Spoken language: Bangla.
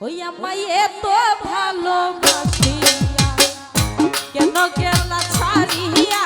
ওই আমায় এত ভালোবাসিয়া। কেন গেলা ছাড়িয়া